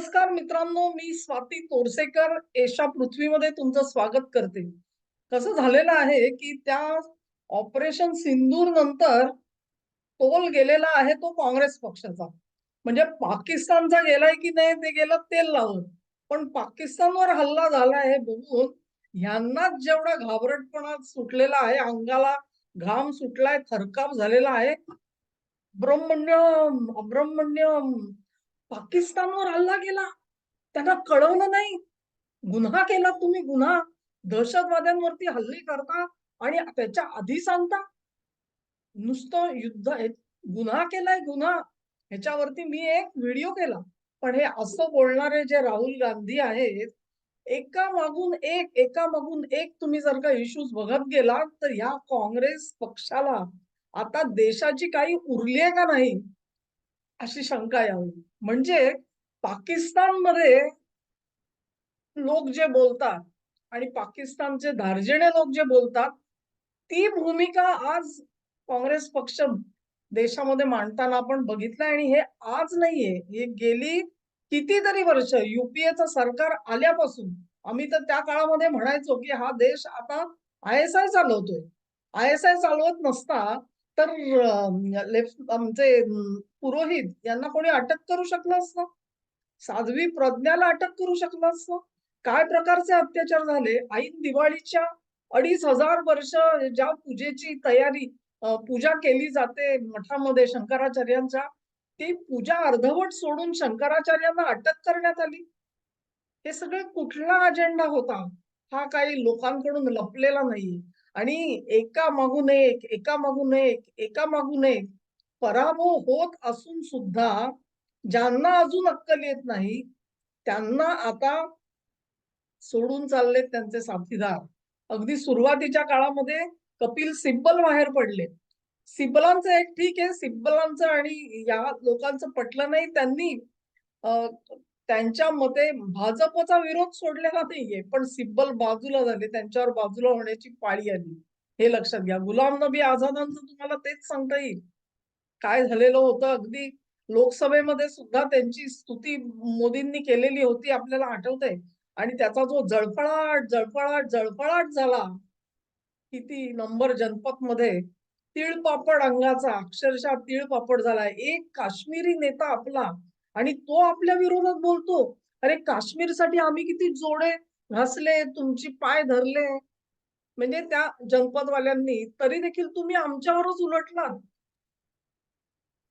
नमस्कार मित्रांनो मी स्वाती तोरसेकर एशा पृथ्वीमध्ये तुमचं स्वागत करते. कसं झालेलं आहे की त्या ऑपरेशन सिंदूर नंतर तोल गेलेला आहे तो काँग्रेस पक्षाचा. म्हणजे पाकिस्तानचा गेलाय की नाही ते गेलं तेल लावून. पण पाकिस्तानवर हल्ला झाला आहे बघून ह्यांनाच जेवढा घाबरटपणा सुटलेला आहे अंगाला घाम सुटलाय थरकाप झालेला आहे ब्रह्मण्य ब्रह्मण्य पाकिस्तानवर हल्ला केला. त्यांना कळवलं नाही. गुन्हा केला तुम्ही गुन्हा. दहशतवाद्यांवरती हल्ले करता आणि त्याच्या आधी सांगता. नुसतं युद्ध गुन्हा केलाय गुन्हा. ह्याच्यावरती मी एक व्हिडिओ केला. पण हे असं बोलणारे जे राहुल गांधी आहेत एका मागून एक एका मागून एक तुम्ही जर का इश्यूज बघत गेलात तर ह्या काँग्रेस पक्षाला आता देशाची काही उरली आहे का नाही? अशी शंका यावी. म्हणजे पाकिस्तानमध्ये लोक जे बोलतात आणि पाकिस्तानचे धार्जिणे लोक जे बोलतात ती भूमिका आज काँग्रेस पक्ष देशामध्ये मांडताना आपण बघितलंय आणि हे आज नाहीये. हे गेली कितीतरी वर्ष युपीएचं सरकार आल्यापासून आम्ही तर त्या काळामध्ये म्हणायचो की हा देश आता आय एस आय चालवतोय. आय एस आय चालवत नसता तर लेफ्ट आमचे पुरोहित यांना कोणी अटक करू शकलं असतं? साध्वी प्रज्ञाला अटक करू शकलं असतं? काय प्रकारचे अत्याचार झाले? ऐन दिवाळीच्या अडीच हजार वर्ष ज्या पूजेची तयारी पूजा केली जाते मठामध्ये शंकराचार्यांच्या ती पूजा अर्धवट सोडून शंकराचार्यांना अटक करण्यात आली? हे सगळे कुठला अजेंडा होता? हा काही लोकांकडून लपलेला नाहीये. आणि एका मागून एक एका मागून एक एका मागून एक पराभव होत असून सुद्धा ज्यांना अजून अक्कल येत नाही त्यांना आता सोडून चाललेत त्यांचे साथीदार. अगदी सुरुवातीच्या काळामध्ये कपिल सिब्बल बाहेर पडले सिब्बलांचं एक ठीक आहे सिब्बलांचं आणि या लोकांचं पटलं नाही त्यांनी. अं, त्यांच्या मते भाजपचा विरोध सोडलेला नाहीये पण सिब्बल बाजूला झाले त्यांच्यावर बाजूला होण्याची पाळी आली. हे लक्षात घ्या. गुलाम नबी आझादांचं तुम्हाला तेच सांगता येईल. काय झालेलं होतं अगदी? लोकसभेमध्ये सुद्धा त्यांची स्तुती मोदींनी केलेली होती आपल्याला आठवतंय. आणि त्याचा जो जळफळाट जळफळाट जळफळाट झाला किती नंबर जनपदमध्ये तिळपापड अंगाचा अक्षरशः तिळपापड झाला. एक काश्मीरी नेता आपला आणि तो आपल्या विरोधात बोलतो अरे काश्मीरसाठी आम्ही किती जोडे घासले तुमची पाय धरले. म्हणजे त्या जनपदवाल्यांनी तरी देखील तुम्ही आमच्यावरच उलटलात.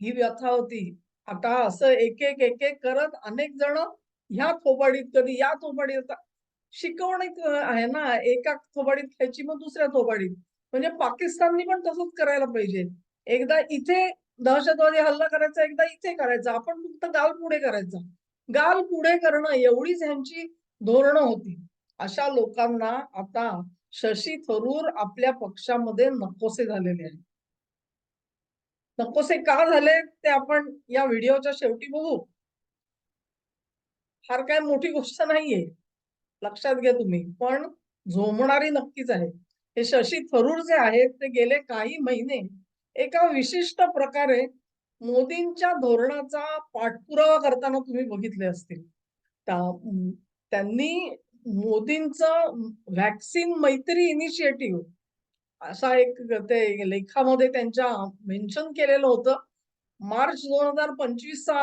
ही व्यथा होती. आता असं एक एक एक एक करत अनेक जण ह्या थोबाडीत कधी या थोबाडीत आता आहे ना एका थोबाडीत खायची मग दुसऱ्या थोबाडीत. म्हणजे पाकिस्ताननी पण तसंच करायला पाहिजे. एकदा इथे दहशतवादी हल्ला करायचा एकदा इथे करायचा. आपण फक्त गाल पुढे करायचा. गाल पुढे करणं एवढीच ह्यांची धोरणं होती. अशा लोकांना आता शशी थरूर आपल्या पक्षामध्ये नकोसे झालेले आहेत. नकोसे का झाले ते आपण या व्हिडिओच्या शेवटी बघू. फार काय मोठी गोष्ट नाहीये. लक्षात घ्या तुम्ही. पण झोमणारी नक्कीच आहे. हे शशी थरूर जे आहेत ते गेले काही महिने एका विशिष्ट प्रकारे मोदींच्या धोरणाचा पाठपुरावा करताना तुम्ही बघितले असतील. त्यांनी मोदींचं व्हॅक्सिन मैत्री इनिशिएटिव्ह असा एक ते लेखामध्ये त्यांच्या मेन्शन केलेलं होतं. मार्च दोन हजार पंचवीसचा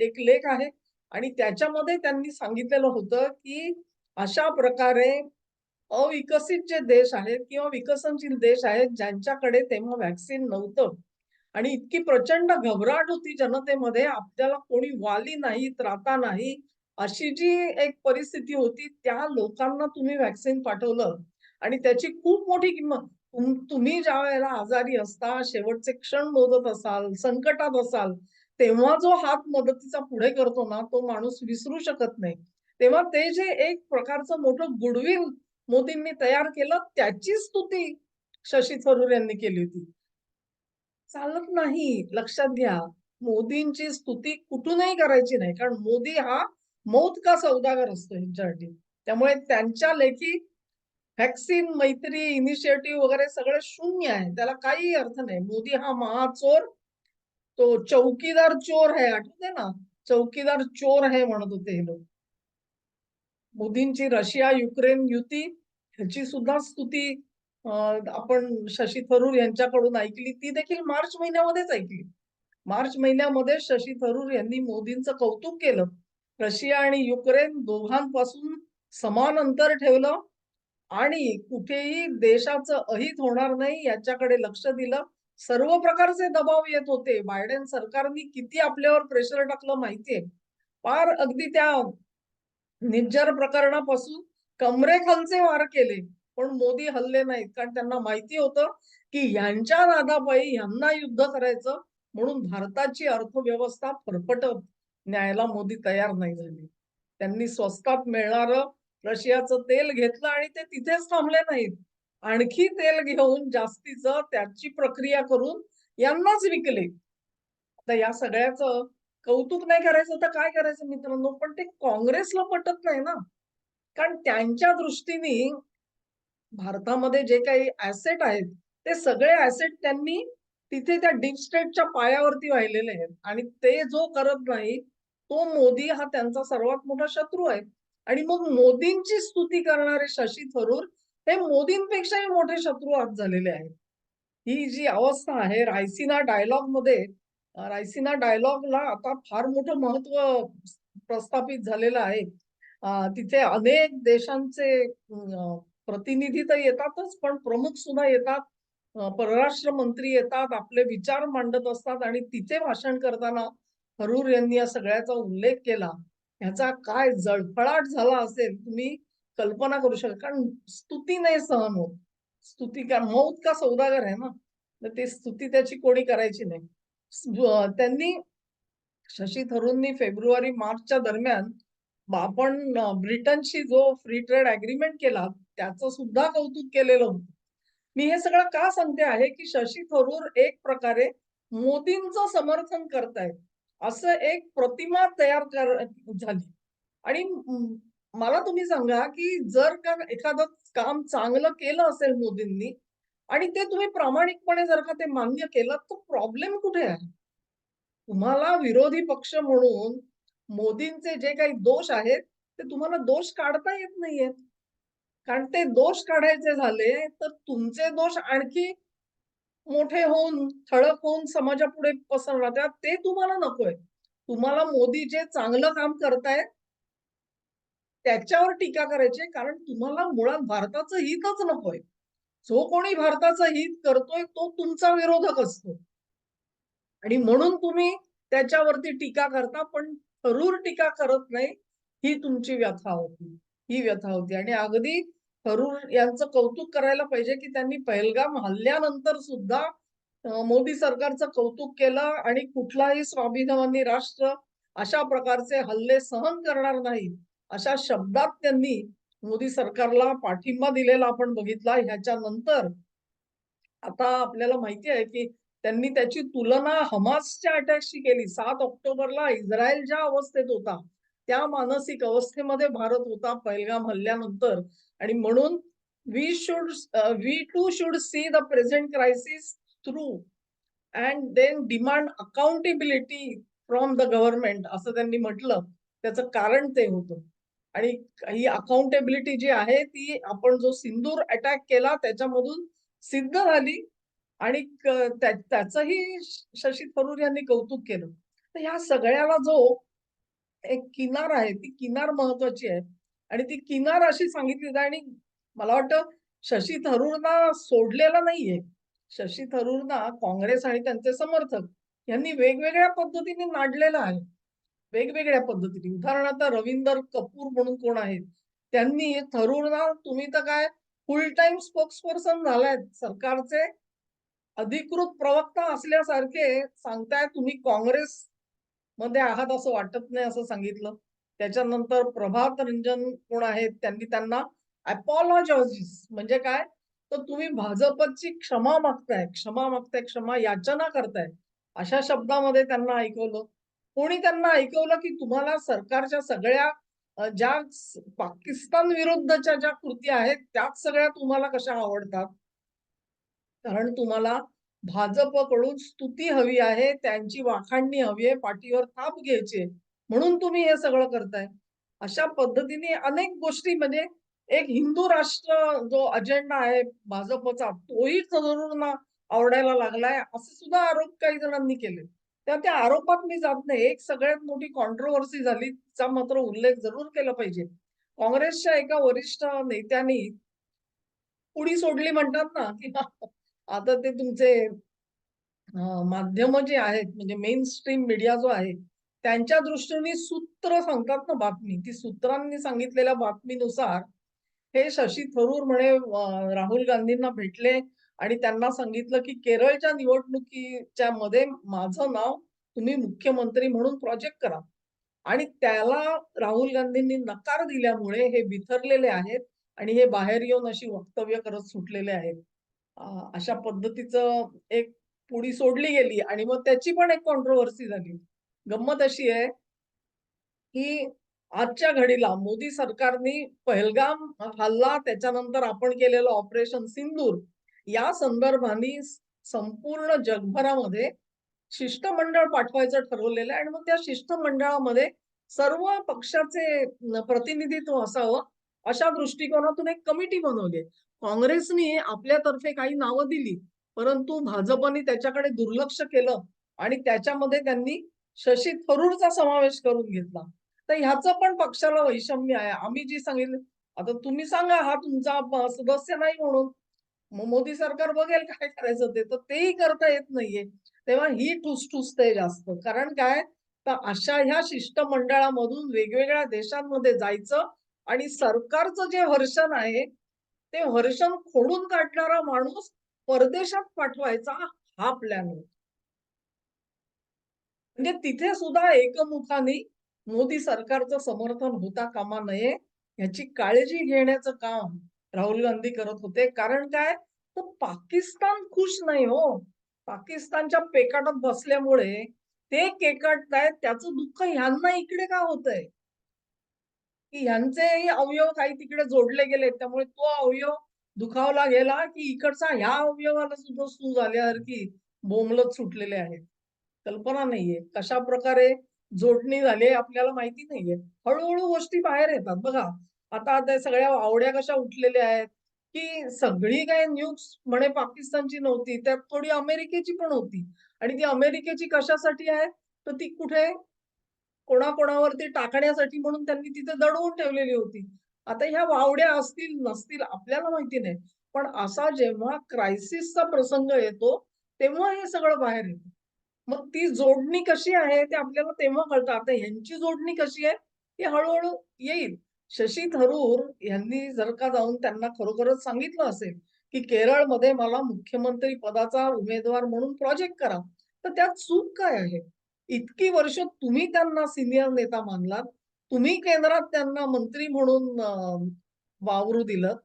एक लेख आहे. आणि त्याच्यामध्ये त्यांनी सांगितलेलं होतं की अशा प्रकारे अविकसित जे देश आहेत किंवा विकसनशील देश आहेत ज्यांच्याकडे तेव्हा व्हॅक्सिन नव्हतं. आणि इतकी प्रचंड घबराट होती जनतेमध्ये आपल्याला कोणी वाली नाही त्राता नाही अशी जी एक परिस्थिती होती त्या लोकांना तुम्ही व्हॅक्सिन पाठवलं. आणि त्याची खूप मोठी किंमत तुम- तुम्ही ज्या वेळेला आजारी असता शेवटचे क्षण मोदत असाल संकटात असाल तेव्हा जो हात मदतीचा पुढे करतो ना तो माणूस विसरू शकत नाही. तेव्हा ते जे एक प्रकारचं मोठं गुडविल मोदींनी तयार केलं त्याची स्तुती शशी थरूर यांनी केली होती. चालत नाही लक्षात घ्या. मोदींची स्तुती कुठूनही करायची नाही कारण मोदी हा मौत का सौदागर असतो ह्यांच्यासाठी त्यामुळे त्यांच्या लेखी व्हॅक्सिन मैत्री इनिशिएटिव्ह वगैरे सगळे शून्य आहे. त्याला काही अर्थ नाही. मोदी हा महाचोर तो चौकीदार चोर आहे आठवते ना? चौकीदार चोर आहे म्हणत होते हे लोक. मोदींची रशिया युक्रेन युती ह्याची सुद्धा स्तुती आपण शशी थरूर यांच्याकडून ऐकली. ती देखील मार्च महिन्यामध्येच ऐकली. मार्च महिन्यामध्ये शशी थरूर यांनी मोदींचं कौतुक केलं. रशिया आणि युक्रेन दोघांपासून समान अंतर ठेवलं आणि कुठेही देशाचं अहित होणार नाही याच्याकडे लक्ष दिलं. सर्व प्रकारचे दबाव येत होते. बायडेन सरकारने किती आपल्यावर प्रेशर टाकलं माहितीये? फार अगदी त्या निज्जर प्रकरणापासून कमरेखालचे वार केले. पण मोदी हल्ले नाहीत कारण त्यांना माहिती होतं की यांच्या नादापायी यांना युद्ध करायचं म्हणून भारताची अर्थव्यवस्था फरफटत. न्यायला मोदी तयार नाही झाले. त्यांनी स्वस्तात मिळणार रशियाचं तेल घेतलं आणि ते तिथेच थांबले नाहीत. आणखी तेल घेऊन जास्तीचं त्याची प्रक्रिया करून यांनाच विकले. आता या सगळ्याचं कौतुक नाही करायचं तर काय करायचं मित्रांनो? पण ते काँग्रेसला पटत नाही ना. कारण त्यांच्या दृष्टीने भारतामध्ये जे काही ऍसेट आहेत ते सगळे ऍसेट त्यांनी तिथे त्या डीप स्टेटच्या पायावरती वाहिलेले आहेत. आणि ते जो करत नाही तो मोदी हा त्यांचा सर्वात मोठा शत्रू आहे. आणि मग मोदींची स्तुती करणारे शशी थरूर हे मोदींपेक्षाही मोठे शत्रू आज झालेले आहेत. ही जी अवस्था आहे रायसिना डायलॉगमध्ये रायसिना डायलॉगला आता फार मोठं महत्त्व प्रस्थापित झालेलं आहे. तिथे अनेक देशांचे प्रतिनिधी तर येतातच पण प्रमुख सुद्धा येतात. परराष्ट्र मंत्री येतात आपले विचार मांडत असतात आणि तिथे भाषण करताना थरूर यांनी या सगळ्याचा उल्लेख केला. ह्याचा काय जळफळाट झाला असेल तुम्ही कल्पना करू शकता कारण स्तुती नाही सहन होत. स्तुती का मौत का सौदागर आहे ना? तर ते स्तुती त्याची कोणी करायची नाही. त्यांनी शशी थरूरनी फेब्रुवारी मार्चच्या दरम्यान आपण ब्रिटनशी जो फ्री ट्रेड अग्रीमेंट केला त्याचं सुद्धा कौतुक केलेलं होतं. मी हे सगळं का सांगते आहे की शशी थरूर एक प्रकारे मोदींचं समर्थन करतायत. असं एक प्रतिमा तयार कर झाली. आणि मला तुम्ही सांगा की जर का एखादं काम चांगलं केलं असेल मोदींनी आणि ते तुम्ही प्रामाणिकपणे जर का ते मान्य केलं तर प्रॉब्लेम कुठे आहे? तुम्हाला विरोधी पक्ष म्हणून मोदींचे जे काही दोष आहेत ते तुम्हाला दोष काढता येत नाहीयेत. कारण ते दोष काढायचे झाले तर तुमचे दोष आणखी मोठे होऊन ठळक होऊन समाजापुढे पसरणार. ते तुम्हाला नकोय तुम्हाला मोदी जे चांगलं काम करतायत त्याच्यावर टीका करायची कारण तुम्हाला मुळात भारताचं हितच नकोय जो कोणी भारताचं हित करतोय तो तुमचा विरोधक असतो. आणि म्हणून तुम्ही त्याच्यावरती टीका करता पण थरूर टीका करत नाही ही तुमची व्यथा होती. ही व्यथा होती. आणि अगदी थरूर यांचं कौतुक करायला पाहिजे की त्यांनी पहलगाम हल्ल्यानंतर सुद्धा मोदी सरकारचं कौतुक केलं आणि कुठलाही स्वाभिमानी राष्ट्र अशा प्रकारचे हल्ले सहन करणार नाही अशा शब्दात त्यांनी मोदी सरकारला पाठिंबा दिलेला आपण बघितला. ह्याच्या नंतर आता आपल्याला माहिती आहे की त्यांनी त्याची तुलना हमासच्या अटॅकशी केली. सात ऑक्टोबरला इस्रायल ज्या अवस्थेत होता त्या मानसिक अवस्थेमध्ये भारत होता पहिलगाम हल्ल्यानंतर. आणि म्हणून we should we too should see the present crisis through and then demand accountability from the government असं त्यांनी म्हटलं. त्याचं कारण ते होतं. आणि ही अकाउंटेबिलिटी जी आहे ती आपण जो सिंदूर अटॅक केला त्याच्यामधून सिद्ध झाली आणि त्याचंही शशी थरूर यांनी कौतुक केलं. तर ह्या सगळ्याला जो एक किनार आहे ती किनार महत्वाची आहे. आणि ती किनार अशी सांगितली जाते आणि मला वाटतं शशी थरूरना सोडलेला नाहीये. शशी थरूरना काँग्रेस आणि त्यांचे समर्थक यांनी वेगवेगळ्या पद्धतीने नाडलेलं आहे. वेगवेगळ्या पद्धतीने. उदाहरणार्थ रवींदर कपूर म्हणून कोण आहेत? त्यांनी थरूरना तुम्ही तर काय फुल टाइम स्पोक्स पर्सन झालायत. सरकारचे अधिकृत प्रवक्ता असल्यासारखे सांगताय तुम्ही काँग्रेस मध्ये आहात असं वाटत नाही असं सांगितलं. त्याच्यानंतर प्रभात रंजन कोण आहेत? त्यांनी त्यांना अपॉलॉजॉजिस म्हणजे काय? तर तुम्ही भाजपची क्षमा मागताय. क्षमा मागताय क्षमा याचना करताय. अशा शब्दामध्ये त्यांना ऐकवलं. कोणी त्यांना ऐकवलं की तुम्हाला सरकारच्या सगळ्या ज्या पाकिस्तान विरुद्धच्या ज्या कृती आहेत त्याच सगळ्या तुम्हाला कशा आवडतात? कारण तुम्हाला भाजपकडून स्तुती हवी आहे त्यांची वाखाणणी हवी आहे पाठीवर थाप घ्यायची म्हणून तुम्ही हे सगळं करताय. अशा पद्धतीने अनेक गोष्टी म्हणजे एक हिंदू राष्ट्र जो अजेंडा आहे भाजपचा तोही तरुणांना आवडायला लागलाय असे सुद्धा आरोप काही जणांनी केले. त्या त्या आरोपात मी जात नाही. एक सगळ्यात मोठी कॉन्ट्रोवर्सी झाली. तिचा मात्र उल्लेख जरूर केला पाहिजे. काँग्रेसच्या एका वरिष्ठ नेत्यांनी उडी सोडली म्हणतात ना की आता ते तुमचे माध्यम जे आहेत म्हणजे मेन स्ट्रीम मीडिया जो आहे त्यांच्या दृष्टीने सूत्र सांगतात ना बातमी. ती सूत्रांनी सांगितलेल्या बातमीनुसार हे शशी थरूर म्हणे राहुल गांधींना भेटले. आणि त्यांना सांगितलं की केरळच्या निवडणुकीच्या मध्ये माझं नाव तुम्ही मुख्यमंत्री म्हणून प्रोजेक्ट करा. आणि त्याला राहुल गांधींनी नकार दिल्यामुळे हे बिथरलेले आहेत आणि हे बाहेर येऊन अशी वक्तव्य करत सुटलेले आहेत. अशा पद्धतीचं एक पुढी सोडली गेली आणि मग त्याची पण एक कॉन्ट्रोवर्सी झाली. गंमत अशी आहे की आजच्या घडीला मोदी सरकारने पहलगाम हल्ला त्याच्यानंतर आपण केलेलं ऑपरेशन सिंदूर या संदर्भाने संपूर्ण जगभरामध्ये शिष्टमंडळ पाठवायचं ठरवलेलं आहे. आणि मग त्या शिष्टमंडळामध्ये सर्व पक्षाचे प्रतिनिधित्व असावं अशा दृष्टिकोनातून एक कमिटी बनवली. काँग्रेसने आपल्यातर्फे काही नावं दिली परंतु भाजपने त्याच्याकडे दुर्लक्ष केलं आणि त्याच्यामध्ये त्यांनी शशी थरूरचा समावेश करून घेतला. तर ह्याचं पण पक्षाला वैषम्य आहे. आम्ही जी सांगितलं आता तुम्ही सांगा हा तुमचा सदस्य नाही म्हणून. मग मोदी सरकार बघेल काय करायचं ते. तर तेही करता येत नाहीये. तेव्हा ही ठुसठुसते जास्त. कारण काय? तर अशा ह्या शिष्टमंडळामधून वेगवेगळ्या देशांमध्ये जायचं आणि सरकारचं जे वर्षण आहे ते वर्षण खोडून काढणारा माणूस परदेशात पाठवायचा हा प्लॅन होता म्हणजे तिथे सुद्धा एकमुखाने मोदी सरकारचं समर्थन होता कामा नये याची काळजी घेण्याचं काम राहुल गांधी करत होते. कारण काय? तर पाकिस्तान खुश नाही हो. पाकिस्तानच्या पेकाटात बसल्यामुळे ते केकाटतायत त्याचं दुःख ह्यांना इकडे का होतंय? की ह्यांचेही अवयव काही तिकडे जोडले गेले त्यामुळे तो अवयव दुखावला गेला की इकडचा ह्या अवयवाला सुद्धा सू झाल्यासारखी बोमलत बोंबलत सुटलेले आहेत. कल्पना नाहीये. कशा प्रकारे जोडणी झाली आपल्याला माहिती नाहीये. हळूहळू गोष्टी बाहेर येतात. बघा आता त्या सगळ्या आवड्या कशा उठलेल्या आहेत? की सगळी काही न्यूज म्हणे पाकिस्तानची नव्हती त्यात थोडी अमेरिकेची पण होती. आणि ती अमेरिकेची कशासाठी आहे? तर ती कुठे? कोणाकोणावरती टाकण्यासाठी म्हणून त्यांनी तिथे दडवून ठेवलेली होती. आता ह्या वावड्या असतील नसतील आपल्याला माहिती नाही. पण असा जेव्हा क्रायसिसचा प्रसंग येतो तेव्हा हे सगळं बाहेर येतं. मग ती जोडणी कशी आहे ते आपल्याला तेव्हा कळतं. आता ह्यांची जोडणी कशी आहे ती हळूहळू येईल. शशी थरूर यांनी जर का जाऊन त्यांना खरोखरच सांगितलं असेल की केरळमध्ये मला मुख्यमंत्री पदाचा उमेदवार म्हणून प्रोजेक्ट करा तर त्यात चूक काय आहे? इतकी वर्ष तुम्ही त्यांना सिनियर नेता मानलात तुम्ही केंद्रात त्यांना मंत्री म्हणून वावरू दिलं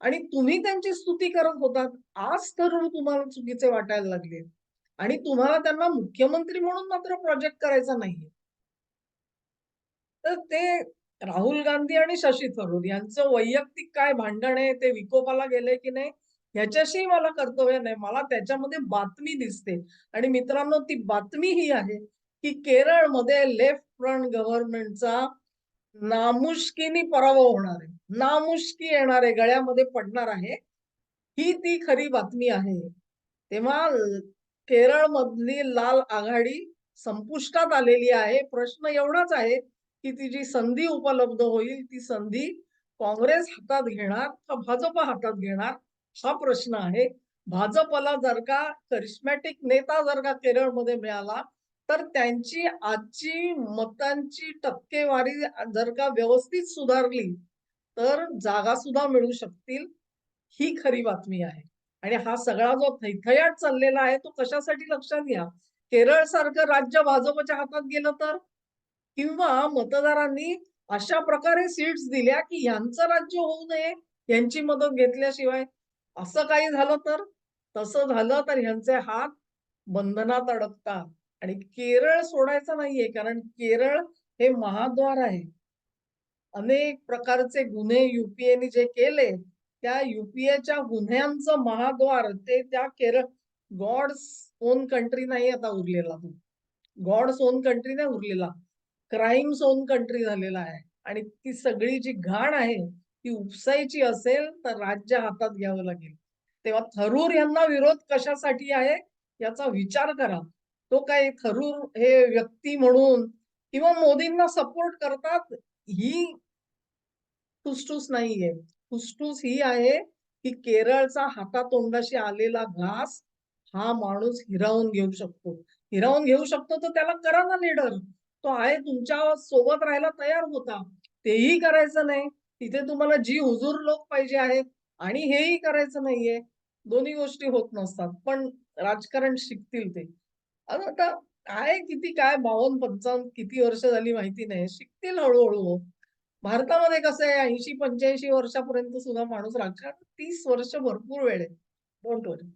आणि तुम्ही त्यांची स्तुती करत होतात. आज थरूर तुम्हाला चुकीचे वाटायला लागले आणि तुम्हाला त्यांना मुख्यमंत्री म्हणून मात्र प्रोजेक्ट करायचा नाहीये. तर ते राहुल गांधी आणि शशी थरूर यांचं वैयक्तिक काय भांडण आहे? ते विकोपाला गेले की नाही? ह्याच्याशी मला कर्तव्य नाही. मला त्याच्यामध्ये बातमी दिसते. आणि मित्रांनो ती बातमी ही आहे की केरळमध्ये लेफ्ट फ्रंट गव्हर्नमेंटचा नामुष्कीनी पराभव होणार आहे. नामुष्की येणार आहे गळ्यामध्ये पडणार आहे. ही ती खरी बातमी आहे. तेव्हा केरळमधली लाल आघाडी संपुष्टात आलेली आहे. प्रश्न एवढाच आहे की ती जी संधी उपलब्ध होईल ती संधी काँग्रेस हातात घेणार का भाजप हातात घेणार? हा प्रश्न आहे. भाजपला जर का करिस्मॅटिक नेता जर का केरळमध्ये मिळाला तर त्यांची आजची मतांची टक्केवारी जर का व्यवस्थित सुधारली तर जागा सुद्धा मिळू शकतील. ही खरी बातमी आहे. आणि हा सगळा जो थैथयाट चाललेला आहे तो कशासाठी लक्षात घ्या? केरळ सारखं राज्य भाजपच्या हातात गेलं तर? किंवा मतदारांनी अशा प्रकारे सीट्स दिल्या की यांचं राज्य होऊ नये यांची मदत घेतल्याशिवाय असं काही झालं तर? तसं झालं तर ह्यांचे हात बंधनात अडकतात. आणि केरळ सोडायचं नाहीये कारण केरळ हे महाद्वार आहे. अनेक प्रकारचे गुन्हे युपीएने जे केले त्या युपीएच्या गुन्ह्यांचं महाद्वार ते त्या केरळ गॉड्स ओन कंट्री नाही आता उरलेला तो. गॉड्स ओन कंट्री नाही उरलेला. क्राईम झोन कंट्री झालेला आहे. आणि ती सगळी जी घाण आहे ती उपसायची असेल तर राज्य हातात घ्यावं लागेल. तेव्हा थरूर यांना विरोध कशासाठी आहे याचा विचार करा. तो काय थरूर हे व्यक्ती म्हणून किंवा मोदींना सपोर्ट करतात ही फुसटूस नाहीये. फुसटूस ही आहे की केरळचा हातातोंडाशी आलेला घास हा माणूस हिरावून घेऊ शकतो. हिरावून घेऊ शकतो तर त्याला करा ना लीडर तो आहे तुमच्यासोबत राहायला तयार होता. तेही करायचं नाही. तिथे तुम्हाला जी हुजूर लोक पाहिजे आहेत आणि हेही करायचं नाहीये. दोन्ही गोष्टी होत नसतात. पण राजकारण शिकतील ते. आता काय किती काय बावन्न पंचावन्न किती वर्ष झाली माहिती नाही. शिकतील हळूहळू हो. भारतामध्ये कसं आहे ऐंशी पंच्याऐंशी वर्षापर्यंत सुद्धा माणूस राजकारण तीस वर्ष भरपूर वेळ आहे. डोंट वरी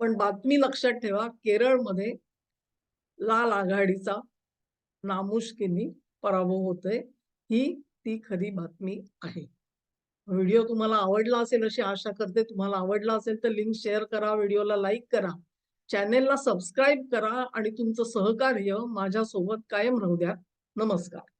पण बातमी लक्षात ठेवा केरळमध्ये लाल आघाडीचा नामुष्कीनी पराभव होतोय ही ती खरी बातमी आहे. व्हिडिओ तुम्हाला आवडला असेल अशी आशा करते. तुम्हाला आवडला असेल तर लिंक शेअर करा व्हिडिओला लाईक करा. चॅनेलला सबस्क्राईब करा आणि तुमचं सहकार्य माझ्यासोबत कायम राहू द्या. नमस्कार.